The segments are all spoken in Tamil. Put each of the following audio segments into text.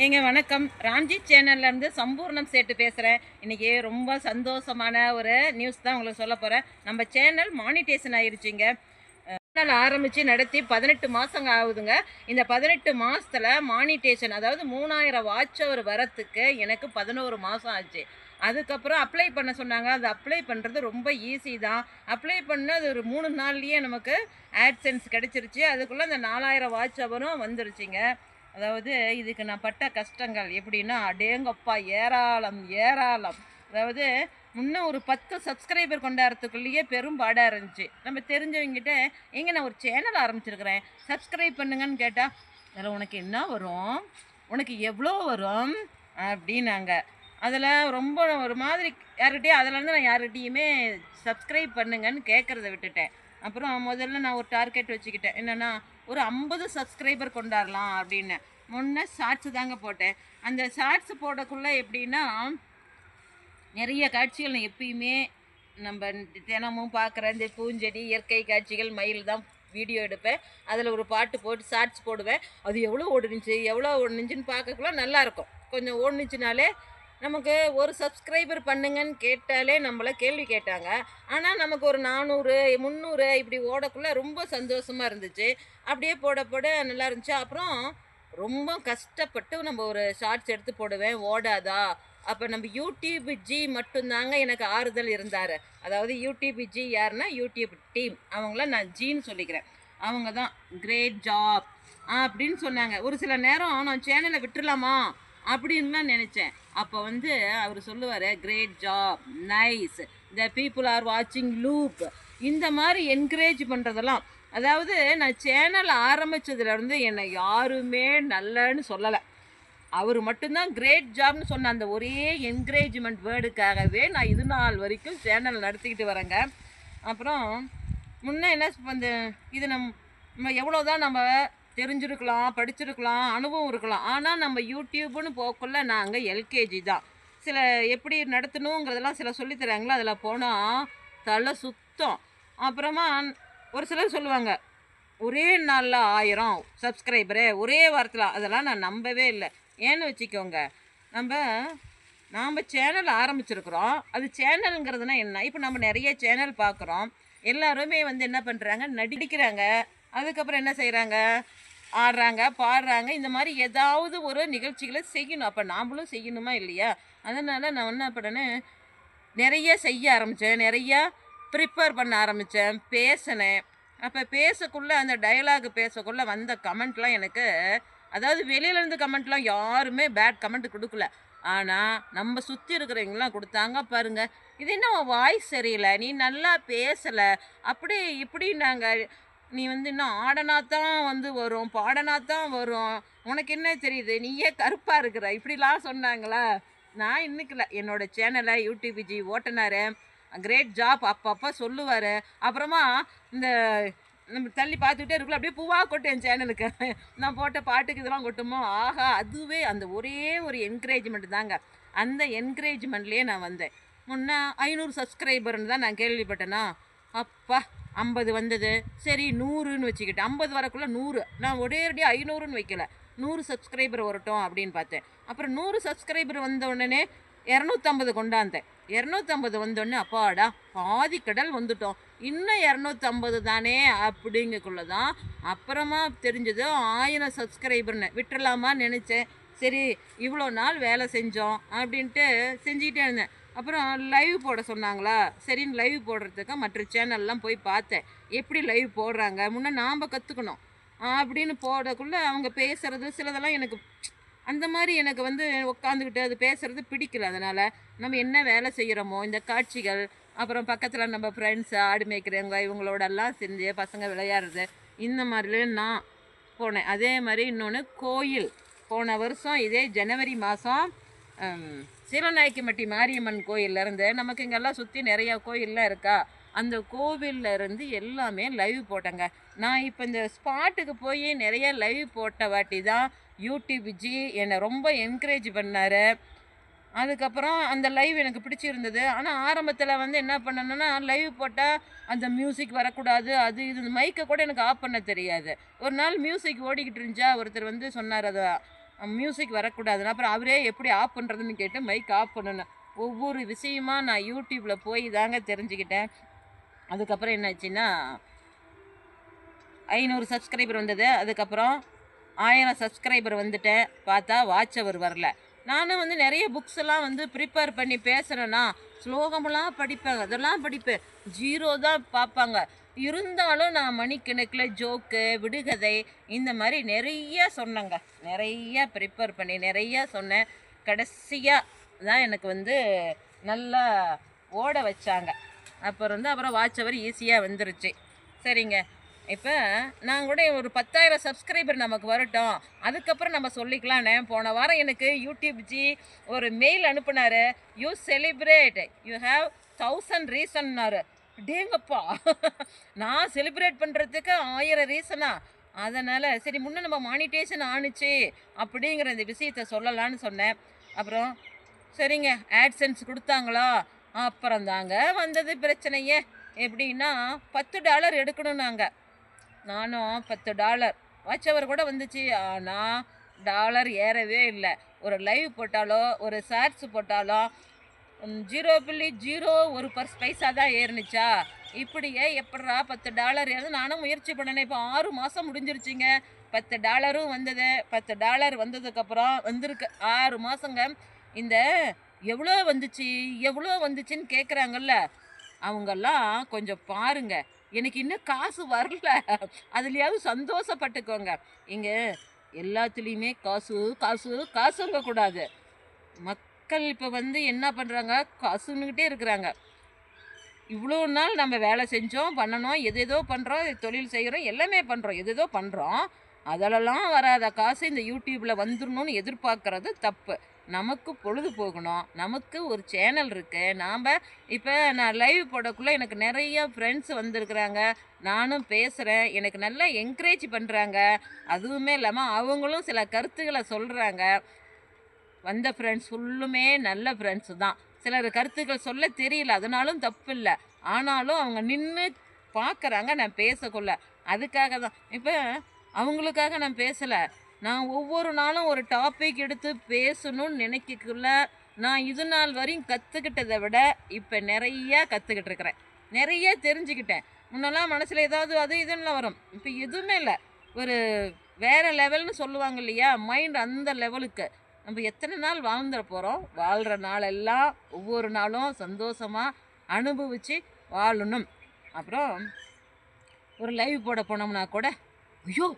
ஏங்க வணக்கம். ராம்ஜி சேனல்லேருந்து சம்பூர்ணம் சேட்டு பேசுகிறேன் இன்றைக்கி ரொம்ப சந்தோஷமான ஒரு நியூஸ் தான் உங்களுக்கு சொல்ல போகிறேன் நம்ம சேனல் மானிட்டேஷன் ஆயிடுச்சுங்க சேனல் ஆரம்பித்து நடத்தி பதினெட்டு மாதங்க ஆகுதுங்க. இந்த பதினெட்டு மாதத்தில் மானிட்டேஷன் அதாவது மூணாயிரம் வாட்ச் அவர் வரத்துக்கு எனக்கு பதினோரு மாதம் ஆச்சு. அதுக்கப்புறம் அப்ளை பண்ண சொன்னாங்க. அது அப்ளை பண்ணுறது ரொம்ப ஈஸி தான். அப்ளை பண்ண அது ஒரு மூணு நாள்லேயே நமக்கு ஆட்சன்ஸ் கிடச்சிருச்சு. அதுக்குள்ளே அந்த நாலாயிரம் வாட்ச் அவரும் வந்துருச்சுங்க. அதாவது இதுக்கு நான் பட்ட கஷ்டங்கள் எப்படின்னா அடேங்கப்பா ஏராளம் ஏராளம். அதாவது முன்ன ஒரு பத்து சப்ஸ்கிரைபர் கொண்டாடுறதுக்குள்ளேயே பெரும் பாடாக இருந்துச்சு. நம்ம தெரிஞ்சவங்ககிட்ட எங்க நான் ஒரு சேனல் ஆரம்பிச்சிருக்கிறேன். சப்ஸ்கிரைப் பண்ணுங்கன்னு கேட்டால் அதில் உனக்கு என்ன வரும்? உனக்கு எவ்வளோ வரும்? அப்படின்னாங்க. அதில் ரொம்ப ஒரு மாதிரி யார்கிட்டயும் அதிலேருந்து நான் யாருக்கிட்டையுமே சப்ஸ்கிரைப் பண்ணுங்கன்னு கேட்குறத விட்டுட்டேன். அப்புறம் முதல்ல நான் ஒரு டார்கெட் வச்சுக்கிட்டேன். என்னென்னா ஒரு ஐம்பது சப்ஸ்கிரைபர் கொண்டாடலாம் அப்படின்னு. முன்ன ஷார்ட்ஸ் தாங்க போட்டேன். அந்த ஷார்ட்ஸ் போடக்குள்ளே எப்படின்னா நிறைய காட்சிகள் நான் எப்பயுமே நம்ம தினமும் பார்க்குற இந்த பூஞ்செடி இயற்கை காட்சிகள் மயில் தான் வீடியோ எடுப்பேன். அதில் ஒரு பாட்டு போட்டு ஷார்ட்ஸ் போடுவேன். அது எவ்வளோ ஓடுனுச்சு எவ்வளோ ஓடுனுச்சுன்னு பார்க்கக்குள்ள நல்லாயிருக்கும் கொஞ்சம் ஓடுனுச்சுனாலே நமக்கு ஒரு சப்ஸ்கிரைபர் பண்ணுங்கன்னு கேட்டாலே நம்மளை கேள்வி கேட்டாங்க. ஆனால் நமக்கு ஒரு நானூறு முந்நூறு இப்படி ஓடக்குள்ளே ரொம்ப சந்தோஷமாக இருந்துச்சு. அப்படியே போட போட நல்லா இருந்துச்சு. அப்புறம் ரொம்ப கஷ்டப்பட்டு நம்ம ஒரு ஷார்ட்ஸ் எடுத்து போடுவேன் ஓடாதா? அப்போ நம்ம யூடியூப் ஜி மட்டும்தாங்க எனக்கு ஆறுதல் இருந்தார். அதாவது யூடியூப் ஜி யாருன்னா யூடியூப் டீம் அவங்கள நான் ஜின்னு சொல்லிக்கிறேன். அவங்க தான் கிரேட் ஜாப் அப்படின்னு சொன்னாங்க. ஒரு சில நேரம் நான் சேனலை விட்டுறலாமா? அப்படின்லாம் நினச்சேன். அப்போ வந்து அவர் சொல்லுவார் great job nice the people are வாட்சிங் லூப் இந்த மாதிரி என்கரேஜ் பண்ணுறதெல்லாம் அதாவது நான் சேனல் ஆரம்பித்ததுலேருந்து என்னை யாருமே நல்லன்னு சொல்லலை. அவர் மட்டும்தான் கிரேட் ஜாப்னு சொன்ன அந்த ஒரே என்கரேஜ்மெண்ட் வேர்டுக்காகவே நான் இது நாள் வரைக்கும் சேனல் நடத்திக்கிட்டு வரேங்க. அப்புறம் முன்ன என்ன இந்த இது நம் நம்ம எவ்வளோ தான் நம்ம தெரிஞ்சிருக்கலாம் படிச்சிருக்கலாம் அனுபவம் இருக்கலாம். ஆனால் நம்ம யூடியூப்னு போக்குள்ள நாங்கள் எல்கேஜி தான். சில எப்படி நடத்தணுங்கிறதெல்லாம் சில சொல்லித் தராங்களோ அதில் போனால் தலை சுத்தம். அப்புறமா ஒரு சிலர் சொல்லுவாங்க ஒரே நாளில் ஆயிரம் சப்ஸ்கிரைபரு ஒரே வாரத்தில். அதெல்லாம் நான் நம்பவே இல்லை. ஏன்னு வச்சுக்கோங்க நம்ம நாம் சேனல் ஆரம்பிச்சிருக்கிறோம். அது சேனலுங்கிறதுனா என்ன? இப்போ நம்ம நிறைய சேனல் பார்க்குறோம் எல்லாருமே வந்து என்ன பண்ணுறாங்க நடிக்கிறாங்க. அதுக்கப்புறம் என்ன செய்கிறாங்க ஆடுறாங்க பாடுறாங்க. இந்த மாதிரி ஏதாவது ஒரு நிகழ்ச்சிகளை செய்யணும். அப்போ நாம்ளும் செய்யணுமா இல்லையா? அதனால் நான் என்ன பண்ணேன்னு நிறைய செய்ய ஆரம்பித்தேன் நிறையா ப்ரிப்பேர் பண்ண ஆரம்பித்தேன் பேசினேன். அப்போ பேசக்குள்ளே அந்த டயலாக் பேசக்குள்ளே வந்த கமெண்ட்லாம் எனக்கு அதாவது வெளியிலேருந்து கமெண்ட்லாம் யாருமே பேட் கமெண்ட் கொடுக்கல. ஆனால் நம்ம சுற்றி இருக்கிறவங்களாம் கொடுத்தாங்க. பாருங்கள் இது என்ன வாய்ஸ் சரியில்லை. நீ நல்லா பேசலை. அப்படி இப்படி நாங்கள் நீ வந்து இன்னும் ஆடனாத்தான் வந்து வரும் பாடனாத்தான் வரும். உனக்கு என்ன தெரியுது? நீயே கருப்பாக இருக்கிற. இப்படிலாம் சொன்னாங்களா? நான் இன்னைக்குல என்னோட சேனலை யூடியூப் ஜி ஓட்டினாரு. கிரேட் ஜாப் அப்பப்போ சொல்லுவார். அப்புறமா இந்த நம்ம தள்ளி பார்த்துக்கிட்டே இருக்கல அப்படியே பூவாக கொட்டும் என் சேனலுக்கு நான் போட்ட பாட்டுக்கு இதெல்லாம் கொட்டுமோ? ஆஹா அதுவே அந்த ஒரே ஒரு என்கரேஜ்மெண்ட் தாங்க. அந்த என்கரேஜ்மெண்ட்லேயே நான் வந்தேன். முன்ன ஐநூறு சப்ஸ்கிரைபர்னு தான் நான் கேள்விப்பட்டேனா? அப்பா ஐம்பது வந்தது. சரி நூறுன்னு வச்சுக்கிட்டேன். ஐம்பது வரக்குள்ளே நூறு. நான் ஒரேடி ஐநூறுன்னு வைக்கல. நூறு சப்ஸ்கிரைபர் வரட்டும் அப்படின்னு பார்த்தேன். அப்புறம் நூறு சப்ஸ்கிரைபர் வந்த உடனே இரநூத்தம்பது கொண்டாந்தேன். இரநூத்தம்பது வந்தோடனே அப்பாடா பாதி கடல் வந்துட்டோம். இன்னும் இரநூத்தம்பது தானே அப்படிங்கக்குள்ள தான் அப்புறமா தெரிஞ்சது ஆயிரம் சப்ஸ்கிரைபர்னு விட்டுறலாமா நினச்சேன். சரி இவ்வளோ நாள் வேலை செஞ்சோம் அப்படின்ட்டு செஞ்சுக்கிட்டே இருந்தேன். அப்புறம் லைவ் போட சொன்னாங்களா? சரின்னு லைவ் போடுறதுக்கு மற்ற சேனல்லாம் போய் பார்த்தேன். எப்படி லைவ் போடுறாங்க? முன்னே நாம் கற்றுக்கணும் அப்படின்னு போடக்குள்ளே அவங்க பேசுகிறது சிலதெல்லாம் எனக்கு அந்த மாதிரி எனக்கு வந்து உட்காந்துக்கிட்டு அது பேசுகிறது பிடிக்கல அதனால். நம்ம என்ன வேலை செய்கிறோமோ இந்த காட்சிகள் அப்புறம் பக்கத்தில் நம்ம ஃப்ரெண்ட்ஸ் ஆடு மேய்க்கிறவங்க இவங்களோடெல்லாம் செஞ்சு பசங்க விளையாடுறது இந்த மாதிரிலாம் நான் போனேன். அதே மாதிரி இன்னொன்று கோயில். போன வருஷம் இதே ஜனவரி மாதம் சீலநாயக்கிமட்டி மாரியம்மன் கோயிலேருந்து நமக்கு இங்கெல்லாம் சுற்றி நிறையா கோயிலெலாம் இருக்கா? அந்த கோவில்ல இருந்து எல்லாமே லைவ் போட்டேங்க. நான் இப்போ இந்த ஸ்பாட்டுக்கு போய் நிறைய லைவ் போட்ட வாட்டி தான் யூடியூப் ஜி என்னை ரொம்ப என்கரேஜ் பண்ணார். அதுக்கப்புறம் அந்த லைவ் எனக்கு பிடிச்சிருந்தது. ஆனால் ஆரம்பத்தில் வந்து என்ன பண்ணணும்னா லைவ் போட்டால் அந்த மியூசிக் வரக்கூடாது அது இது மைக்கை கூட எனக்கு ஆஃப் பண்ண தெரியாது. ஒரு நாள் மியூசிக் ஓடிக்கிட்டு இருந்துச்சா? ஒருத்தர் வந்து சொன்னார் அதை மியூசிக் வரக்கூடாதுன்னு. அப்புறம் அவரே எப்படி ஆஃப் பண்ணுறதுன்னு கேட்டு மைக் ஆஃப் பண்ணணும். ஒவ்வொரு விஷயமா நான் யூடியூப்பில் போய் தாங்க தெரிஞ்சுக்கிட்டேன். அதுக்கப்புறம் என்னாச்சுன்னா ஐநூறு சப்ஸ்கிரைபர் வந்தது. அதுக்கப்புறம் ஆயிரம் சப்ஸ்கிரைபர் வந்துட்டேன். பார்த்தா வாட்ச் அவர் வரல. நானும் வந்து நிறைய புக்ஸ் எல்லாம் வந்து ப்ரிப்பேர் பண்ணி பேசுகிறேன்னா ஸ்லோகமெல்லாம் படிப்பேன். அதெல்லாம் படிப்பேன். ஜீரோ தான் பார்ப்பாங்க. இருந்தாலும் நான் மணிக்கணக்கில் ஜோக்கு விடுகதை இந்த மாதிரி நிறைய சொன்னேங்க. நிறைய ப்ரிப்பேர் பண்ணி நிறைய சொன்னேன். கடைசியாக தான் எனக்கு வந்து நல்லா ஓட வச்சாங்க. அப்புறம் வந்து அப்புறம் வாட்ச் அவர் ஈஸியாக வந்துருச்சு. சரிங்க. இப்போ நான் கூட ஒரு பத்தாயிரம் சப்ஸ்கிரைபர் நமக்கு வரட்டும். அதுக்கப்புறம் நம்ம சொல்லிக்கலான்னு போன வாரம் எனக்கு யூடியூப் ஜி ஒரு mail அனுப்புனாரு. You celebrate you have thousand ரீசன்னாரு டேங்கப்பா. நான் செலிப்ரேட் பண்ணுறதுக்கு ஆயிரம் ரீசனா அதனால் சரி முன்னே நம்ம மானிட்டேஷன் ஆணுச்சு அப்படிங்கிற இந்த விஷயத்த சொல்லலான்னு சொன்னேன். அப்புறம் சரிங்க ஆட்சன்ஸ் கொடுத்தாங்களா? அப்புறம் தாங்க வந்தது பிரச்சனையே. எப்படின்னா பத்து டாலர் எடுக்கணும் நாங்கள் நானும் பத்து டாலர் வாட்ச் கூட வந்துச்சு. ஆனால் டாலர் ஏறவே இல்லை. ஒரு லைவ் போட்டாலோ ஒரு ஷார்ட்ஸ் போட்டாலோ ஜீரோ புள்ளி ஜீரோ ஒரு பர்ஸ் பைசா தான் ஏறுனுச்சா? இப்படியே எப்படா பத்து டாலர் ஏறுது நானும் முயற்சி பண்ணினேன் இப்போ ஆறு மாதம் முடிஞ்சிருச்சுங்க. பத்து டாலரும் வந்தது. பத்து டாலர் வந்ததுக்கப்புறம் வந்திருக்கு. ஆறு மாதங்க இந்த எவ்வளோ வந்துச்சு? எவ்வளோ வந்துச்சுன்னு கேட்குறாங்கல்ல அவங்கெல்லாம் கொஞ்சம் பாருங்க. எனக்கு இன்னும் காசு வரல. அதுலேயாவது சந்தோஷப்பட்டுக்கோங்க. இங்கே எல்லாத்துலேயுமே காசு காசு காசுங்க கூடாது மக்கள் இப்போ வந்து என்ன பண்ணுறாங்க கசுன்னுக்கிட்டே இருக்கிறாங்க. இவ்வளோ நாள் நம்ம வேலை செஞ்சோம் பண்ணணும் எது ஏதோ பண்ணுறோம் தொழில் செய்கிறோம் எல்லாமே பண்ணுறோம் எது ஏதோ பண்ணுறோம் அதெல்லாம் வராத காசு இந்த யூடியூப்பில் வந்துடணும்னு எதிர்பார்க்கறது தப்பு. நமக்கு பொழுது போகணும் நமக்கு ஒரு சேனல் இருக்குது நாம் இப்போ நான் லைவ் போடக்குள்ளே எனக்கு நிறைய ஃப்ரெண்ட்ஸ் வந்திருக்கிறாங்க. நானும் பேசுகிறேன் எனக்கு நல்லா என்கரேஜ் பண்ணுறாங்க அதுவுமே இல்லாமல் அவங்களும் சில கருத்துக்களை சொல்கிறாங்க வந்த ஃப்ரெண்ட்ஸ் ஃபுல்லுமே நல்ல ஃப்ரெண்ட்ஸு தான். சிலர் கருத்துக்கள் சொல்ல தெரியல அதனாலும் தப்பு இல்லை ஆனாலும் அவங்க நின்று பார்க்குறாங்க நான் பேசக்குள்ள. அதுக்காக தான். இப்போ அவங்களுக்காக நான் பேசலை. நான் ஒவ்வொரு நாளும் ஒரு டாபிக் எடுத்து பேசணும்னு நினைக்கக்குள்ள நான் இது நாள் வரையும் கற்றுக்கிட்டதை விட இப்போ நிறையா கற்றுக்கிட்டு இருக்கிறேன். நிறைய தெரிஞ்சுக்கிட்டேன். முன்னெல்லாம் மனசில் ஏதாவது அது இதுன்னு வரும். இப்போ எதுவுமே இல்லை. ஒரு வேற லெவல்னு சொல்லுவாங்க இல்லையா? மைண்ட் அந்த லெவலுக்கு நம்ம எத்தனை நாள் வாழ்ந்துட போகிறோம் வாழ்கிற நாளெல்லாம் ஒவ்வொரு நாளும் சந்தோஷமாக அனுபவித்து வாழணும். அப்புறம் ஒரு லைவ் போட போனோம்னா கூட ஐயோ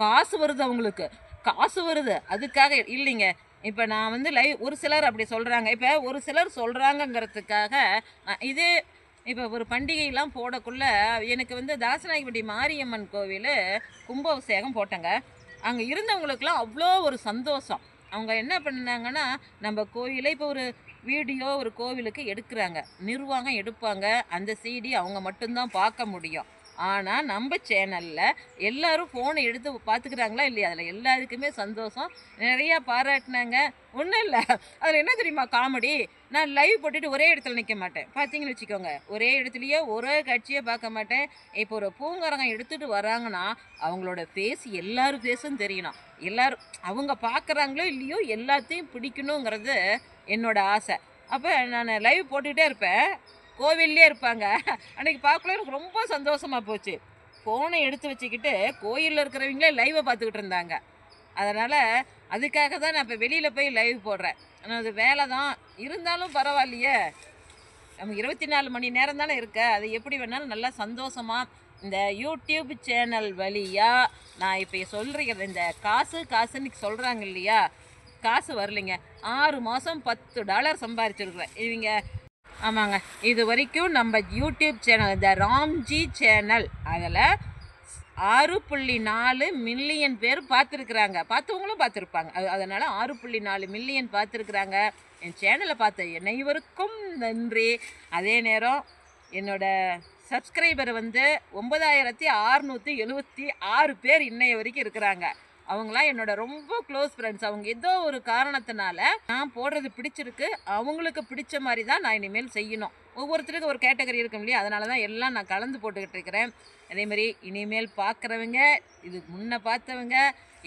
காசு வருது அவங்களுக்கு. காசு வருது. அதுக்காக இல்லைங்க. இப்போ நான் வந்து லைவ் ஒரு சிலர் அப்படி சொல்கிறாங்க இப்போ ஒரு சிலர் சொல்கிறாங்கங்கிறதுக்காக இது இப்போ ஒரு பண்டிகைலாம் போடக்குள்ள எனக்கு வந்து தாசநாயகப்பட்டி மாரியம்மன் கோவில் கும்பாபிஷேகம் போட்டேங்க. அங்கே இருந்தவங்களுக்குலாம் அவ்வளோ ஒரு சந்தோஷம். அவங்க என்ன பண்ணாங்கன்னா நம்ம கோயிலை இப்போ ஒரு வீடியோ ஒரு கோவிலுக்கு எடுக்கிறாங்க. நிர்வாகம் எடுப்பாங்க. அந்த சீடி அவங்க மட்டும்தான் பார்க்க முடியும். ஆனால் நம்ம சேனலில் எல்லோரும் ஃபோனை எடுத்து பார்த்துக்கிறாங்களா இல்லையா? அதில் எல்லாருக்குமே சந்தோஷம். நிறையா பாராட்டினாங்க. ஒன்றும் இல்லை. அதில் என்ன தெரியுமா காமெடி நான் லைவ் போட்டுட்டு ஒரே இடத்துல நிற்க மாட்டேன். பார்த்தீங்கன்னு வச்சுக்கோங்க. ஒரே இடத்துலையே ஒரே காட்சியை பார்க்க மாட்டேன். இப்போ ஒரு பூங்காரங்க எடுத்துகிட்டு வராங்கன்னா அவங்களோட ஃபேஸ் எல்லாரும் ஃபேஸும் தெரியணும். எல்லோரும் அவங்க பார்க்குறாங்களோ இல்லையோ எல்லாத்தையும் பிடிக்கணுங்கிறது என்னோட ஆசை. அப்போ நான் லைவ் போட்டுக்கிட்டே இருப்பேன். கோவில்லே இருப்பாங்க. அன்றைக்கி பார்க்கல எனக்கு ரொம்ப சந்தோஷமாக போச்சு. ஃபோனை எடுத்து வச்சுக்கிட்டு கோயிலில் இருக்கிறவங்களே லைவை பார்த்துக்கிட்டு இருந்தாங்க. அதனால் அதுக்காக தான் நான் இப்போ வெளியில் போய் லைவ் போடுறேன். ஆனால் அது வேலை தான். இருந்தாலும் பரவாயில்லையே. நம்ம இருபத்தி நாலு மணி நேரம் தானே இருக்க. அது எப்படி வேணாலும் நல்லா சந்தோஷமாக இந்த யூடியூப் சேனல் வழியாக நான் இப்போ சொல்கிற இந்த காசு காசுன்னு சொல்கிறாங்க இல்லையா? காசு வரலைங்க. ஆறு மாதம் பத்து டாலர் சம்பாரிச்சிருக்கிறேன். இவங்க ஆமாங்க. இது வரைக்கும் நம்ம யூடியூப் சேனல் இந்த ராம்ஜி சேனல் அதில் ஆறு புள்ளி நாலு மில்லியன் பேர் பார்த்துருக்குறாங்க. பார்த்தவங்களும் பார்த்துருப்பாங்க. அது அதனால் ஆறு புள்ளி நாலு மில்லியன் பார்த்துருக்குறாங்க. என் சேனலை பார்த்த அனைவருக்கும் நன்றி. அதே நேரம் என்னோட சப்ஸ்கிரைபர் வந்து ஒன்பதாயிரத்தி அறுநூற்றி எழுபத்தி ஆறு பேர் இன்னைய வரைக்கும் இருக்கிறாங்க. அவங்களாம் என்னோட ரொம்ப க்ளோஸ் ஃப்ரெண்ட்ஸ் அவங்க ஏதோ ஒரு காரணத்தினால நான் போடுறது பிடிச்சிருக்கு. அவங்களுக்கு பிடிச்ச மாதிரி தான் நான் இனிமேல் செய்யணும். ஒவ்வொருத்தருக்கும் ஒரு கேட்டகரி இருக்கும் இல்லையா? அதனால தான் எல்லாம் நான் கலந்து போட்டுக்கிட்டு இருக்கிறேன். அதேமாரி இனிமேல் பார்க்குறவங்க இது முன்ன பார்த்தவங்க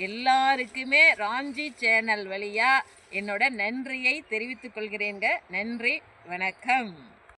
எல்லாருக்குமே ராம்ஜி சேனல் வழியாக என்னோட நன்றியை தெரிவித்துக் கொள்கிறேங்க நன்றி வணக்கம்.